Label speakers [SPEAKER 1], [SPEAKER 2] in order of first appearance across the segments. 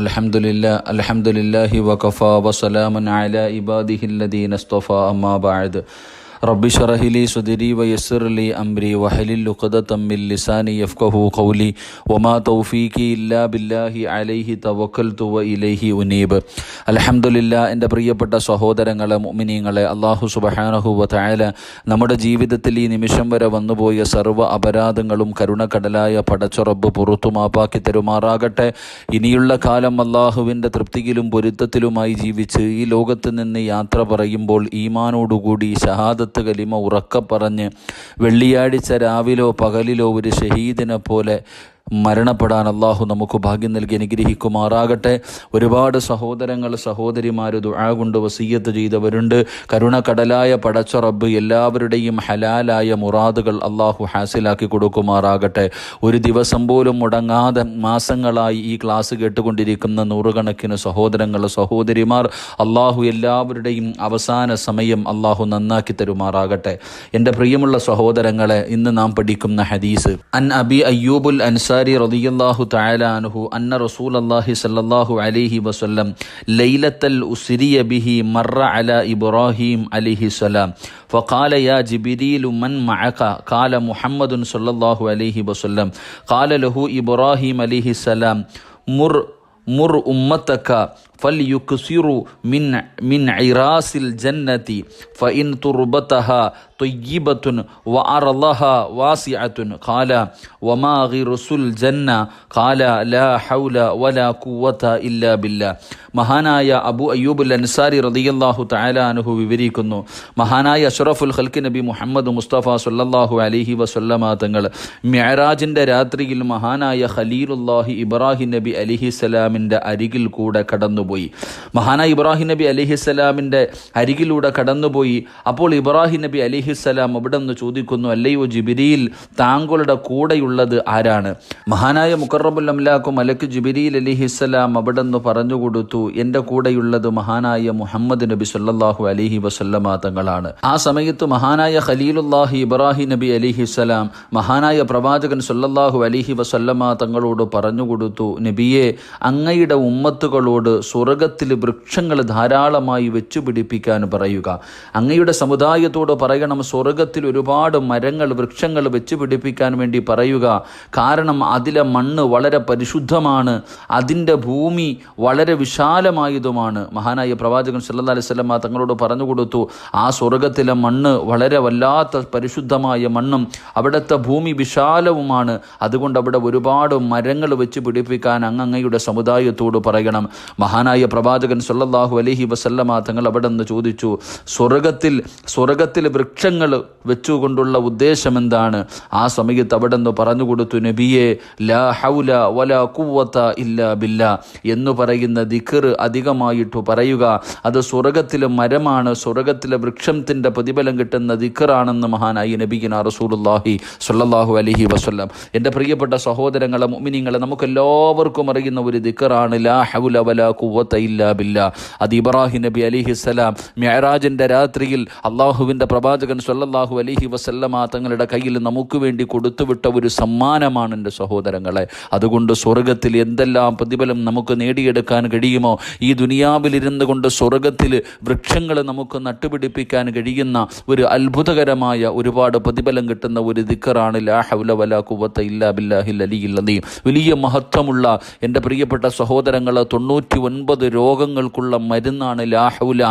[SPEAKER 1] الحمد لله الحمد لله وكفى وسلام على عباده الذين اصطفى أما بعد റബ്ബി ഷറഹിലി സുദിരി വയസ്സുറലി അംരി വഹലിൽ ലുഖദ തമ്മിൽ ലിസാനി യഫ്കഹു കൗലി ഒമാ തൗഫീഖി ഇല്ലാ ബില്ലാഹി അലൈഹി തവക്കൽ തുവ ഇലൈഹി ഉനീബ്. അലഹമുല്ല എന്റെ പ്രിയപ്പെട്ട സഹോദരങ്ങളെ മുമിനീങ്ങളെ അള്ളാഹു സുബഹാനഹു വതായാല നമ്മുടെ ജീവിതത്തിൽ ഈ നിമിഷം വരെ വന്നുപോയ സർവ അപരാധങ്ങളും കരുണക്കടലായ പടച്ചുറബ് പുറത്തു മാപ്പാക്കി തരുമാറാകട്ടെ. ഇനിയുള്ള കാലം അള്ളാഹുവിന്റെ തൃപ്തിയിലും പൊരുത്തത്തിലുമായി ജീവിച്ച് ഈ ലോകത്ത് നിന്ന് യാത്ര പറയുമ്പോൾ ഈമാനോടുകൂടി ഷഹാദത്ത് കലിമ ഉറക്ക പറഞ്ഞ് വെള്ളിയാഴ്ച രാവിലോ പകലിലോ ഒരു ഷഹീദിനെ പോലെ മരണപ്പെടാൻ അള്ളാഹു നമുക്ക് ഭാഗ്യം നൽകി അനുഗ്രഹിക്കുമാറാകട്ടെ. ഒരുപാട് സഹോദരങ്ങൾ സഹോദരിമാർ ദുആ കൊണ്ട് വസീയത്ത് ചെയ്തവരുണ്ട്. കരുണ കടലായ പടച്ച റബ്ബ് എല്ലാവരുടെയും ഹലാലായ മുറാദുകൾ അള്ളാഹു ഹാസിലാക്കി കൊടുക്കുമാറാകട്ടെ. ഒരു ദിവസം പോലും മുടങ്ങാതെ മാസങ്ങളായി ഈ ക്ലാസ് കേട്ടുകൊണ്ടിരിക്കുന്ന നൂറുകണക്കിന് സഹോദരങ്ങൾ സഹോദരിമാർ അള്ളാഹു എല്ലാവരുടെയും അവസാന സമയം അള്ളാഹു നന്നാക്കി തരുമാറാകട്ടെ. എന്റെ പ്രിയമുള്ള സഹോദരങ്ങളെ ഇന്ന് നാം പഠിക്കുന്ന ഹദീസ് അൻ അബി അയ്യൂബുൽ അൻസാരി റളിയല്ലാഹു തആല അൻഹു അന്ന റസൂലല്ലാഹി സ്വല്ലല്ലാഹു അലൈഹി വസല്ലം ലൈലത്തൽ ഉസ്രിയ ബിഹി മറ അല ഇബ്രാഹിം അലൈഹി സലാം فقال يا جبريل من معك قال محمد صلى الله عليه وسلم قال له إبراهيم عليه السلام مر مر أمتك ഫൽ യുക്സിറു മിൻ മിൻ ഇറാസിൽ ജന്നതി ഫ ഇൻ തുർബത്തഹ തൊയ്യിബത്തുൻ വ അറലഹ വാസിഅത്തുൻ. ഖാല വമാ ഖിറുസുൽ ജന്ന ഖാല ലാ ഹൗല വലാ കുവത ഇല്ലാ ബില്ല. മഹാനായ അബു അയ്യൂബുൽ അൻസാരി റതിയല്ലാഹു തയാലാനുഹു വിവരിക്കുന്നു മഹാനായ അഷറഫുൽ ഖൽക്ക് നബി മുഹമ്മദ് മുസ്തഫ സല്ലാഹു അലിഹി വസല്ലമ തങ്ങൾ മിയറാജിന്റെ രാത്രിയിൽ മഹാനായ ഖലീലുല്ലാഹി ഇബ്രാഹിം നബി അലിഹി അലിഹിസലാമിന്റെ അരികിൽ കൂടെ കടന്നുപോയി. മഹാനായ ഇബ്രാഹിം നബി അലിഹിസ്സലാമിന്റെ അരികിലൂടെ കടന്നുപോയി. അപ്പോൾ ഇബ്രാഹിം നബി അലിഹിസ്സലാം അവിടെ നിന്ന് ചോദിക്കുന്നു അല്ലയോ ജിബിരിയിൽ താങ്കളുടെ കൂടെയുള്ളത് ആരാണ്? മഹാനായ മുക്കറബുൽ അലക്ക് മലക്ക് ജിബിരിയിൽ അലിഹിസ്സലാം അവിടെ നിന്ന് പറഞ്ഞു കൊടുത്തു എന്റെ കൂടെയുള്ളത് മഹാനായ മുഹമ്മദ് നബി സല്ലാഹു അലിഹി വസല്ലമ തങ്ങളാണ്. ആ സമയത്ത് മഹാനായ ഖലീലുല്ലാഹി ഇബ്രാഹിം നബി അലിഹിസ്സലാം മഹാനായ പ്രവാചകൻ സല്ലല്ലാഹു അലിഹി വസല്ലമ തങ്ങളോട് പറഞ്ഞു കൊടുത്തു നബിയെ അങ്ങയുടെ ഉമ്മത്തുകളോട് സ്വർഗത്തിൽ വൃക്ഷങ്ങൾ ധാരാളമായി വെച്ചു പിടിപ്പിക്കാൻ പറയുക. അങ്ങയുടെ സമുദായത്തോട് പറയണം സ്വർഗത്തിൽ ഒരുപാട് മരങ്ങൾ വൃക്ഷങ്ങൾ വെച്ചു പിടിപ്പിക്കാൻ വേണ്ടി പറയുക. കാരണം അതിലെ മണ്ണ് വളരെ പരിശുദ്ധമാണ്. അതിന്റെ ഭൂമി വളരെ വിശാലമായതുമാണ്. മഹാനായ പ്രവാചകൻ സല്ലല്ലാഹു അലൈഹി വസല്ലമ തങ്ങളോട് പറഞ്ഞു കൊടുത്തു ആ സ്വർഗത്തിലെ മണ്ണ് വളരെ വല്ലാത്ത പരിശുദ്ധമായ മണ്ണും അവിടുത്തെ ഭൂമി വിശാലവുമാണ്. അതുകൊണ്ട് അവിടെ ഒരുപാട് മരങ്ങൾ വെച്ച് പിടിപ്പിക്കാൻ അങ്ങങ്ങയുടെ സമുദായത്തോട് പറയണം. മഹാനായ പ്രവാചകൻ സല്ലല്ലാഹു അലഹി വസല്ലമ തങ്ങൾ അവിടെ നിന്ന് ചോദിച്ചു സ്വർഗത്തിൽ സ്വർഗത്തിൽ വൃക്ഷങ്ങൾ വെച്ചുകൊണ്ടുള്ള ഉദ്ദേശം എന്താണ് ആ സമയത്ത് അവിടെ നിന്ന് പറഞ്ഞു കൊടുത്തു നബിയെ ലാ ഹൗല വല കുവത്ത ഇല്ല ബില്ല എന്ന് പറയുന്ന ദിഖർ അധികമായിട്ട് പറയുക അത് സ്വർഗത്തിലെ മരമാണ് സ്വർഗത്തിലെ വൃക്ഷത്തിന്റെ പ്രതിഫലം കിട്ടുന്ന ദിഖറാണെന്ന് മഹാനായി നബിഗിന റസൂലുല്ലാഹി സല്ലല്ലാഹു അലഹി വസല്ലം. എന്റെ പ്രിയപ്പെട്ട സഹോദരങ്ങളെ മുഅ്മിനീങ്ങളെ നമുക്കെല്ലാവർക്കും അറിയുന്ന ഒരു ദിഖറാണ് ലാ ഹൗല വല ഇല്ല ബില്ല. അത് ഇബ്രാഹിം നബി അലിഹിസ്സലാം മെഹറാജിന്റെ രാത്രിയിൽ അള്ളാഹുവിന്റെ പ്രവാചകൻ സല്ലല്ലാഹു അലൈഹി വസല്ലമ തങ്ങളുടെ കയ്യിൽ നമുക്ക് വേണ്ടി കൊടുത്തുവിട്ട ഒരു സമ്മാനമാണ് എന്റെ സഹോദരങ്ങളെ. അതുകൊണ്ട് സ്വർഗത്തിൽ എന്തെല്ലാം പ്രതിഫലം നമുക്ക് നേടിയെടുക്കാൻ കഴിയുമോ? ഈ ദുനിയാവിലിരുന്ന് കൊണ്ട് സ്വർഗത്തിൽ വൃക്ഷങ്ങൾ നമുക്ക് നട്ടുപിടിപ്പിക്കാൻ കഴിയുന്ന ഒരു അത്ഭുതകരമായ ഒരുപാട് പ്രതിഫലം കിട്ടുന്ന ഒരു ദിക്കറാണ് ഇല്ലാ വലിയ മഹത്വമുള്ള എന്റെ പ്രിയപ്പെട്ട സഹോദരങ്ങൾ തൊണ്ണൂറ്റി ഒൻപത് രോഗങ്ങൾക്കുള്ള മരുന്നാണ് ലാ ഹൗല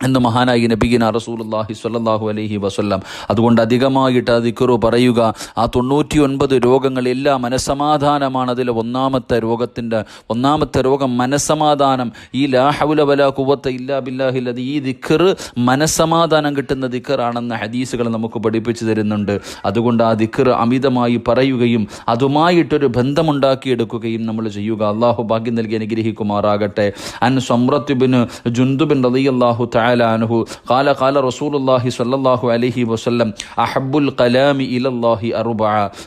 [SPEAKER 1] എന്ന് മഹാനായി നബിഗിന റസൂലുല്ലാഹി സ്വല്ലല്ലാഹു അലഹി വസ്ല്ലാം അതുകൊണ്ട് അധികമായിട്ട് ആ ദിക്കറു പറയുക. ആ തൊണ്ണൂറ്റി ഒൻപത് രോഗങ്ങൾ എല്ലാം മനസ്സമാധാനമാണ് അതിലെ ഒന്നാമത്തെ രോഗത്തിന്റെ ഒന്നാമത്തെ രോഗം മനസ്സമാധാനം ഈ ലാഹുല വല കുവത്ത ഇല്ലാ ബില്ലാഹി അത് ഈ ദിക്കർ മനസ്സമാധാനം കിട്ടുന്ന ദിക്കറാണെന്ന ഹദീസുകൾ നമുക്ക് പഠിപ്പിച്ചു തരുന്നുണ്ട്. അതുകൊണ്ട് ആ ദിക്കർ അമിതമായി പറയുകയും അതുമായിട്ടൊരു ബന്ധമുണ്ടാക്കിയെടുക്കുകയും നമ്മൾ ചെയ്യുക. അള്ളാഹു ഭാഗ്യം നൽകി അനുഗ്രഹിക്കുമാറാകട്ടെ. അൻ സമ്രത്തുബിന് ജുന്തുബിൻ റളിയല്ലാഹു തആല അനഹു കാല കാല റസൂലുല്ലാഹി സല്ലാഹു അലഹി വസ്ല്ലം അഹബുൽ കലാമി ഇലല്ലാഹി അറുബ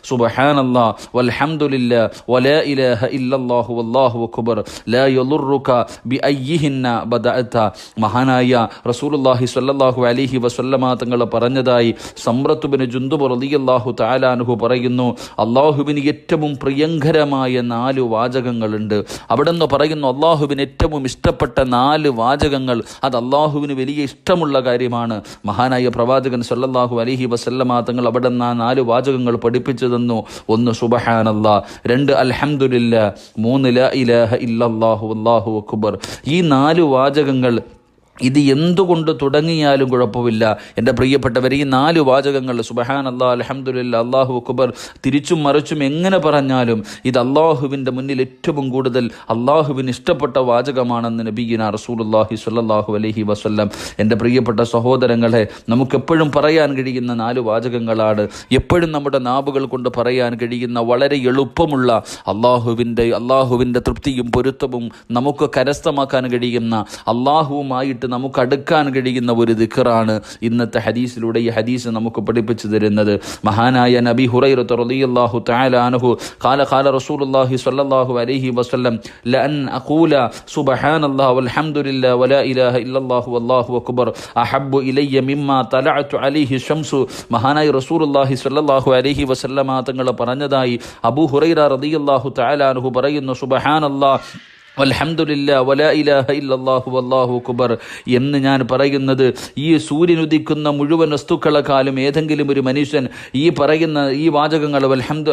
[SPEAKER 1] സുബഹാനല്ലാ വൽഹംദുലില്ല വല ഇലഹ ഇല്ലല്ലാഹു വല്ലാഹു അക്ബർ. ലാ യലുറുക ബി അയ്യിഹിന്ന ബദഅത. മഹാനായ റസൂലുല്ലാഹി സല്ലല്ലാഹു അലൈഹി വസല്ലമ തങ്ങൾ പറഞ്ഞതായി സമ്രത്തുബിന് ജുന്തുബ് റളിയല്ലാഹു താലാനുഹു പറയുന്നു അള്ളാഹുവിന് ഏറ്റവും പ്രിയങ്കരമായ നാല് വാചകങ്ങളുണ്ട്. അവിടെ നിന്ന് പറയുന്നു അള്ളാഹുവിന് ഏറ്റവും ഇഷ്ടപ്പെട്ട നാല് വാചകങ്ങൾ അത് അള്ളാഹുവിന് വലിയ ഇഷ്ടമുള്ള കാര്യമാണ്. മഹാനായ പ്രവാചകൻ സല്ലാഹു അലഹി വസല്ലമ തങ്ങൾ അവിടെ നിന്ന് ആ നാല് വാചകങ്ങൾ പഠിപ്പിച്ചു തന്നു. ഒന്ന് സുബഹാനല്ല. രണ്ട് അൽഹംദുലില്ല. മൂന്ന് ലാ ഇലാഹ ഇല്ലല്ലാഹു അല്ലാഹു അക്ബർ. ഈ നാല് വാചകങ്ങൾ ഇത് എന്തുകൊണ്ട് തുടങ്ങിയാലും കുഴപ്പമില്ല. എന്റെ പ്രിയപ്പെട്ടവർ ഈ നാല് വാചകങ്ങൾ സുബഹാൻ അല്ലാ അലഹമുല്ല അള്ളാഹു അക്ബർ തിരിച്ചും മറിച്ചും എങ്ങനെ പറഞ്ഞാലും ഇത് അള്ളാഹുവിന്റെ മുന്നിൽ ഏറ്റവും കൂടുതൽ അള്ളാഹുവിന് ഇഷ്ടപ്പെട്ട വാചകമാണെന്ന് നബീന റസൂലുല്ലാഹി സ്വല്ലല്ലാഹു അലഹി വസല്ലം. എന്റെ പ്രിയപ്പെട്ട സഹോദരങ്ങളെ നമുക്കെപ്പോഴും പറയാൻ കഴിയുന്ന നാല് വാചകങ്ങളാണ്. എപ്പോഴും നമ്മുടെ നാവുകൾ കൊണ്ട് പറയാൻ കഴിയുന്ന വളരെ എളുപ്പമുള്ള അള്ളാഹുവിന്റെ അള്ളാഹുവിന്റെ തൃപ്തിയും പൊരുത്തവും നമുക്ക് കരസ്ഥമാക്കാൻ കഴിയുന്ന അള്ളാഹുവുമായിട്ട് നമുക്ക് അടുക്കാൻ കഴിയുന്ന ഒരു ദിഖറാണ് ഇന്നത്തെ ഹദീസിലൂടെ ഈ ഹദീസ് നമുക്ക് പഠിപ്പിച്ചു തരുന്നത്. മഹാനായ നബി ഹുറൈറത്ത് റളിയല്ലാഹു തആല അൻഹു ഖാല ഖാല റസൂലുള്ളാഹി സ്വല്ലല്ലാഹു അലൈഹി വസല്ലം ലഅൻ അഖൂല വലാ ഇലാഹ ഇല്ലല്ലാഹു അക്ബർ അഹബ്ബു ഇലയ്യ തലഅതു അലൈഹി മഹാനായ റസൂലുള്ളാഹി സ്വല്ലല്ലാഹു അലൈഹി വസല്ലമ തങ്ങൾ പറഞ്ഞതായി അബൂ ഹുറൈറ റളിയല്ലാഹു തആല അൻഹു പറയുന്നു സുബ്ഹാനല്ലാഹ്. വലാ ഇലാഹ എന്ന് ഞാൻ പറയുന്നത് ഈ സൂര്യൻ ഉദിക്കുന്ന മുഴുവൻ വസ്തുക്കളെക്കാളും ഏതെങ്കിലും ഒരു മനുഷ്യൻ ഈ പറയുന്ന ഈ വാചകങ്ങൾ വൽഹംദു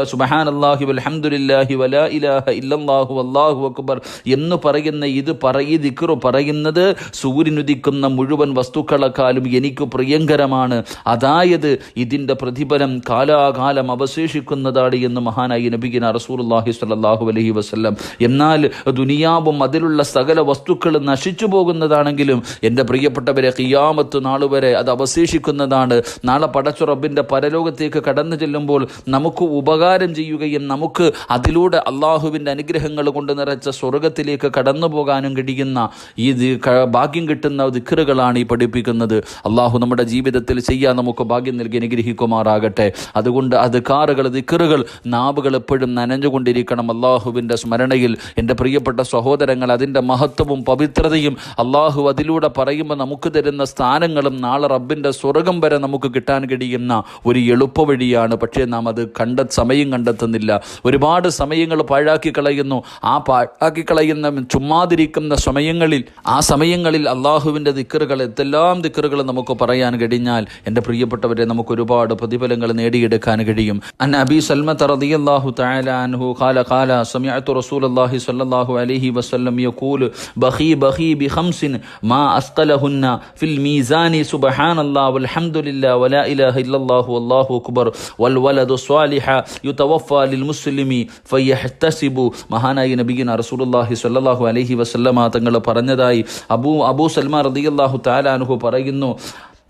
[SPEAKER 1] ഇലാഹ അക്ബർ എന്ന് പറയുന്ന ഇത് പറയി ദിക്റു പറയുന്നത് സൂര്യൻ ഉദിക്കുന്ന മുഴുവൻ വസ്തുക്കളെക്കാളും എനിക്ക് പ്രിയങ്കരമാണ്. അതായത് ഇതിന്റെ പ്രതിഫലം കാലാകാലം അവശേഷിക്കുന്നതാണ് എന്ന് മഹാനായി നബിഗിന റസൂലുള്ളാഹി സ്വല്ലല്ലാഹു അലഹി വസല്ലം. എന്നാൽ ദുനിയാവും അതിലുള്ള സകല വസ്തുക്കളും നശിച്ചു പോകുന്നതാണെങ്കിലും എന്റെ പ്രിയപ്പെട്ടവരെ കിയാമത്ത് നാൾ വരെ അത് അവശേഷിക്കുന്നതാണ്. നാളെ പടച്ചു റബ്ബിന്റെ പരലോകത്തേക്ക് കടന്നു ചെല്ലുമ്പോൾ നമുക്ക് ഉപകാരം ചെയ്യുകയും നമുക്ക് അതിലൂടെ അള്ളാഹുവിന്റെ അനുഗ്രഹങ്ങൾ കൊണ്ട് നിറച്ച സ്വർഗത്തിലേക്ക് കടന്നു പോകാനും കഴിയുന്ന ഈ ഭാഗ്യം കിട്ടുന്ന ദിക്കറുകളാണ് ഈ പഠിപ്പിക്കുന്നത്. അള്ളാഹു നമ്മുടെ ജീവിതത്തിൽ ചെയ്യാൻ നമുക്ക് ഭാഗ്യം നൽകി അനുഗ്രഹിക്കുമാറാകട്ടെ. അതുകൊണ്ട് അത് കാറുകൾ ദിക്കറുകൾ നാവുകൾ എപ്പോഴും നനഞ്ഞുകൊണ്ടിരിക്കണം. അള്ളാഹുവിന്റെ സ്മരണയിൽ എന്റെ പ്രിയപ്പെട്ട സഹോദരങ്ങൾ അതിന്റെ മഹത്വവും പവിത്രതയും അള്ളാഹു അതിലൂടെ പറയുമ്പോൾ നമുക്ക് തരുന്ന സ്ഥാനങ്ങളും നാളെ റബ്ബിന്റെ സ്വർഗം വരെ നമുക്ക് കിട്ടാൻ കഴിയുന്ന ഒരു എളുപ്പ വഴിയാണ്. പക്ഷേ നാം അത് കണ്ട സമയം കണ്ടെത്തുന്നില്ല. ഒരുപാട് സമയങ്ങൾ പാഴാക്കി കളയുന്നു. ആ പാഴാക്കി കളയുന്ന ചുമ്മാതിരിക്കുന്ന സമയങ്ങളിൽ ആ സമയങ്ങളിൽ അള്ളാഹുവിന്റെ ദിക്കറുകൾ എന്തെല്ലാം ദിക്കറുകൾ നമുക്ക് പറയാൻ കഴിഞ്ഞാൽ എന്റെ പ്രിയപ്പെട്ടവരെ നമുക്ക് ഒരുപാട് പ്രതിഫലങ്ങൾ നേടിയെടുക്കാൻ കഴിയും. അൻ അബി സൽമത്ത് റസൂൽ ഖാല ഖാല സമിഅതു റസൂലുള്ളാഹി സ്വല്ലല്ലാഹു അലൈഹി വസല്ലം ബഖീ ബഖീ ബി ബിഖംസിൻ മാ അസ്ഖലഹുന്ന ഫിൽ മീസാനി സുബ്ഹാനല്ലാഹ് വൽഹംദുലില്ലാഹ് വലാ ഇലാഹ ഇല്ലല്ലാഹു അല്ലാഹു അക്ബർ വൽ വലദു സ്വാലിഹ യുതവഫ ലിൽ മുസ്ലിമി ഫയഹ്തസിബു. മഹാനായി നബിഗിന റസൂലുള്ളാഹി സ്വല്ലല്ലാഹു അലൈഹി വസല്ലമ തങ്ങൾ പറഞ്ഞതായി അബൂ അബൂ സൽമാ റളിയല്ലാഹു തആല അൻഹു പറയുന്നു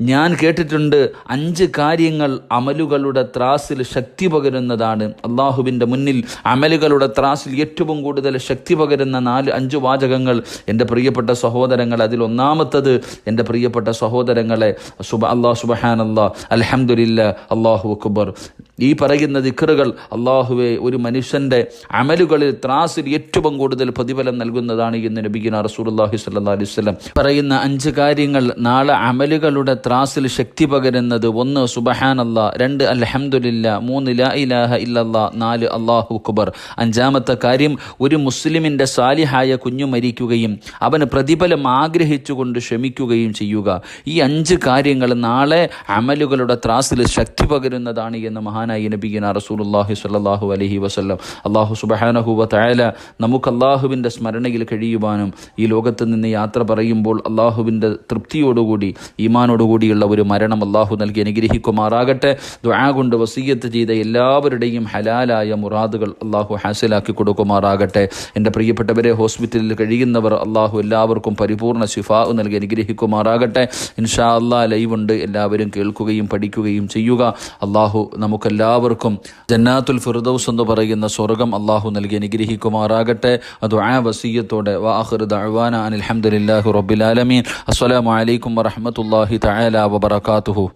[SPEAKER 1] ഞാൻ കേട്ടിട്ടുണ്ട് അഞ്ച് കാര്യങ്ങൾ അമലുകളുടെ ത്രാസിൽ ശക്തി പകരുന്നതാണ്. അള്ളാഹുവിന്റെ മുന്നിൽ അമലുകളുടെ ത്രാസിൽ ഏറ്റവും കൂടുതൽ ശക്തി പകരുന്ന നാല് അഞ്ച് വാചകങ്ങൾ. എന്റെ പ്രിയപ്പെട്ട സഹോദരങ്ങൾ അതിൽ ഒന്നാമത്തത് എന്റെ പ്രിയപ്പെട്ട സഹോദരങ്ങളെ സുബ അള്ളാഹ് സുബഹാൻ അള്ളാഹ് അലഹമുല്ല അള്ളാഹു അക്ബർ. ഈ പറയുന്ന ദിക്കറുകൾ അള്ളാഹുവെ ഒരു മനുഷ്യന്റെ അമലുകളിൽ ത്രാസിൽ ഏറ്റവും കൂടുതൽ പ്രതിഫലം നൽകുന്നതാണ് എന്ന് നബിഗിന റസൂലുള്ളാഹി സ്വല്ലല്ലാഹി അലൈഹി വസല്ലം പറയുന്ന അഞ്ച് കാര്യങ്ങൾ നാളെ അമലുകളുടെ ത്രാസിൽ ശക്തി പകരുന്നത്. ഒന്ന് സുബഹാനല്ലാ. രണ്ട് അൽഹംദുലില്ല. മൂന്ന് ലാ ഇലാഹ ഇല്ലല്ല. നാല് അള്ളാഹു അക്ബർ. അഞ്ചാമത്തെ കാര്യം ഒരു മുസ്ലിമിന്റെ സാലിഹായ കുഞ്ഞു മരിക്കുകയും അവന് പ്രതിഫലം ആഗ്രഹിച്ചുകൊണ്ട് ക്ഷമിക്കുകയും ചെയ്യുക. ഈ അഞ്ച് കാര്യങ്ങൾ നാളെ അമലുകളുടെ ത്രാസിൽ ശക്തി പകരുന്നതാണ് എന്ന് മഹാനായി നബിഗിന റസൂലുള്ളാഹി സ്വല്ലല്ലാഹു അലൈഹി വസല്ലം. അള്ളാഹു സുബഹാനഹു വ തആല നമുക്ക് അള്ളാഹുവിന്റെ സ്മരണയിൽ കഴിയുവാനും ഈ ലോകത്ത് നിന്ന് യാത്ര പറയുമ്പോൾ അള്ളാഹുവിന്റെ തൃപ്തിയോടുകൂടി ഈമാനോടുകൂടിയുള്ള ഒരു മരണം അള്ളാഹു നൽകി അനുഗ്രഹിക്കുമാറാകട്ടെ. ദുആ കൊണ്ട് വസീയത്ത് ചെയ്ത എല്ലാവരുടെയും ഹലാലായ മുറാദുകൾ അള്ളാഹു ഹാസിലാക്കി കൊടുക്കുമാറാകട്ടെ. എന്റെ പ്രിയപ്പെട്ടവരെ ഹോസ്പിറ്റലിൽ കഴിയുന്നവർ അള്ളാഹു എല്ലാവർക്കും പരിപൂർണ ശിഫാ നൽകി അനുഗ്രഹിക്കുമാറാകട്ടെ. ഇൻഷാ അള്ളാഹ് ലൈവ് ഉണ്ട് എല്ലാവരും കേൾക്കുകയും പഠിക്കുകയും ചെയ്യുക. അള്ളാഹു നമുക്ക് എല്ലാവർക്കും ജന്നാത്തുൽ ഫിർദൌസ് എന്ന് പറയുന്ന സ്വർഗം അള്ളാഹു നൽകി അനുഗ്രഹിക്കുമാറാകട്ടെ. അത് ആ വസീയത്തോടെ വാഹർ ദഅവാന അനിൽ ഹംദുലില്ലാഹി റബ്ബിൽ ആലമീൻ. അസ്സലാമു അലൈക്കും വറഹ്മത്തുള്ളാഹി തആല വബറകാതുഹു.